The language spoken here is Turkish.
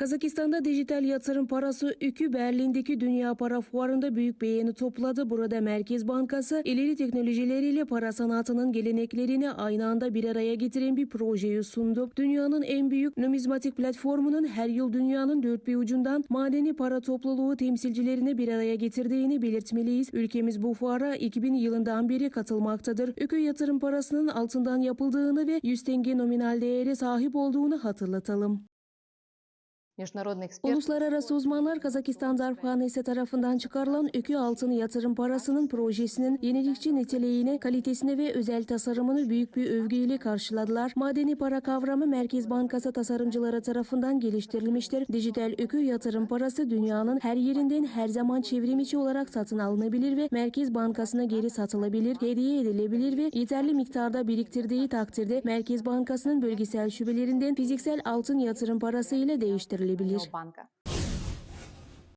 Kazakistan'da dijital yatırım parası ükü Berlin'deki Dünya Para Fuarı'nda büyük beğeni topladı. Burada Merkez Bankası ileri teknolojileriyle para sanatının geleneklerini aynı anda bir araya getiren bir projeyi sundu. Dünyanın en büyük numizmatik platformunun her yıl dünyanın dört bir ucundan madeni para topluluğu temsilcilerini bir araya getirdiğini belirtmeliyiz. Ülkemiz bu fuara 2000 yılından beri katılmaktadır. Ükü yatırım parasının altından yapıldığını ve 100 tenge nominal değeri sahip olduğunu hatırlatalım. Uluslararası uzmanlar Kazakistan Darphanesi tarafından çıkarılan ökü altını yatırım parasının projesinin yenilikçi niteliğine, kalitesine ve özel tasarımını büyük bir övgüyle karşıladılar. Madeni para kavramı Merkez Bankası tasarımcıları tarafından geliştirilmiştir. Dijital ökü yatırım parası dünyanın her yerinden her zaman çevrim içi olarak satın alınabilir ve Merkez Bankası'na geri satılabilir, hediye edilebilir ve yeterli miktarda biriktirdiği takdirde Merkez Bankası'nın bölgesel şubelerinden fiziksel altın yatırım parası ile değiştirilebilir. полюбили банка.